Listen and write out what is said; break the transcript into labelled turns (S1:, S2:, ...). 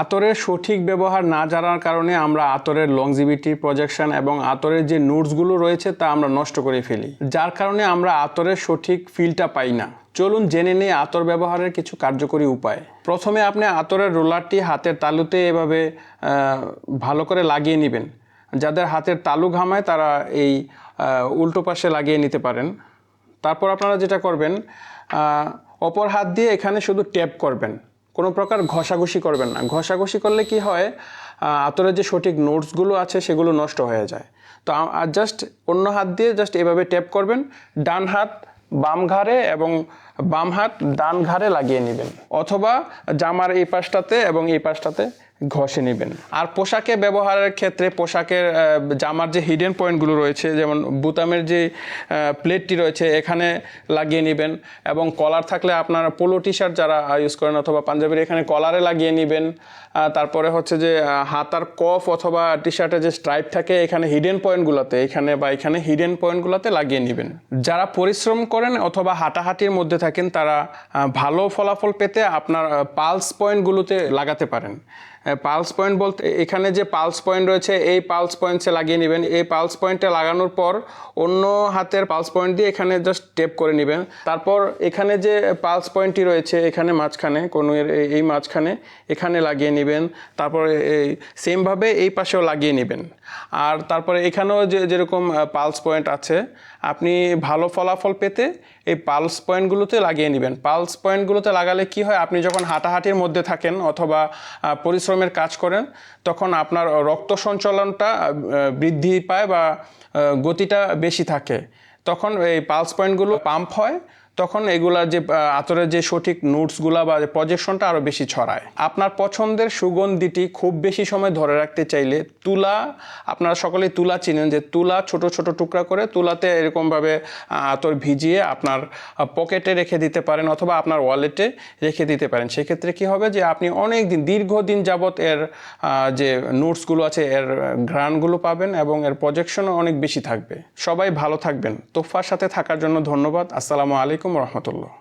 S1: আতরের সঠিক ব্যবহার না জানার কারণে আমরা আতরের লংজিভিটি প্রজেকশন এবং আতরের যে নোটসগুলো রয়েছে তা আমরা নষ্ট করে ফেলি। যার কারণে আমরা আতরের সঠিক ফিলটা পাই না। চলুন জেনে নিই আতর ব্যবহারের কিছু কার্যকরী উপায়। প্রথমে আপনি আতরের রোলারটি হাতের তালুতে এভাবে ভালো করে লাগিয়ে নেবেন। যাদের হাতের তালু ঘামায় তারা এই উল্টো পাশে লাগিয়ে নিতে পারেন। তারপর আপনারা যেটা করবেন অপর হাত দিয়ে এখানে শুধু ট্যাপ করবেন। কোনো প্রকার ঘষাঘষি করবেন না। ঘষাঘষি করলে কি হয় আতরের যে সঠিক নোটসগুলো আছে সেগুলো নষ্ট হয়ে যায়। তো আর জাস্ট অন্য হাত দিয়ে জাস্ট এভাবে ট্যাপ করবেন, ডান হাত বাম ঘাড়ে এবং বাম হাত ডান ঘাড়ে লাগিয়ে নেবেন অথবা জামার এই পাশটাতে এবং এই পাশটাতে ঘষে নেবেন। আর পোশাকে ব্যবহারের ক্ষেত্রে পোশাকের জামার যে হিডেন পয়েন্টগুলো রয়েছে, যেমন বুতামের যে প্লেটটি রয়েছে, এখানে লাগিয়ে নেবেন এবং কলার থাকলে আপনার পোলো টি শার্ট যারা ইউজ করেন অথবা পাঞ্জাবির, এখানে কলারে লাগিয়ে নেবেন। তারপরে হচ্ছে যে হাতার কফ অথবা টি শার্টের যে স্ট্রাইপ থাকে, এখানে হিডেন পয়েন্টগুলোতে এখানে বা এখানে হিডেন পয়েন্টগুলোতে লাগিয়ে নেবেন। যারা পরিশ্রম করেন অথবা হাঁটাহাঁটির মধ্যে থাকেন তারা ভালো ফলাফল পেতে আপনার পালস পয়েন্টগুলোতে লাগাতে পারেন। পালস পয়েন্ট বলতে এখানে যে পালস পয়েন্ট রয়েছে এই পালস পয়েন্টসে লাগিয়ে নেবেন। এই পালস পয়েন্টে লাগানোর পর অন্য হাতের পালস পয়েন্ট দিয়ে এখানে জাস্ট টেপ করে নেবেন। তারপর এখানে যে পালস পয়েন্টটি রয়েছে এখানে মাঝখানে কোনো এই মাঝখানে এখানে লাগিয়ে নেবেন। তারপর এই সেমভাবে এই পাশেও লাগিয়ে নেবেন। আর তারপরে এখানেও যে যেরকম পালস পয়েন্ট আছে আপনি ভালো ফলাফল পেতে এই পালস পয়েন্টগুলোতে লাগিয়ে নেবেন। পালস পয়েন্টগুলোতে লাগালে কি হয় আপনি যখন হাঁটাহাঁটির মধ্যে থাকেন অথবা আহ, পরিশ্রমের কাজ করেন, তখন আপনার রক্ত সঞ্চালনটা বৃদ্ধি পায় বা গতিটা বেশি থাকে। তখন এই পালস পয়েন্টগুলো পাম্প হয় তখন এগুলা যে আতরের যে সঠিক নোটসগুলা বা প্রজেকশনটা আরও বেশি ছড়ায়। আপনার পছন্দের সুগন্ধিটি খুব বেশি সময় ধরে রাখতে চাইলে তুলা, আপনারা সকলেই তুলা চিনেন যে, তুলা ছোট ছোট টুকরা করে তুলাতে এরকমভাবে আতর ভিজিয়ে আপনার পকেটে রেখে দিতে পারেন অথবা আপনার ওয়ালেটে রেখে দিতে পারেন। সেক্ষেত্রে কি হবে যে, আপনি অনেক দিন দীর্ঘদিন যাবৎ এর যে নোটসগুলো আছে, এর ঘ্রাণগুলো পাবেন এবং এর প্রজেকশনও অনেক বেশি থাকবে। সবাই ভালো থাকবেন। তোফার সাথে থাকার জন্য ধন্যবাদ। আসসালামু আলাইকুম রহমতুল্লাহ।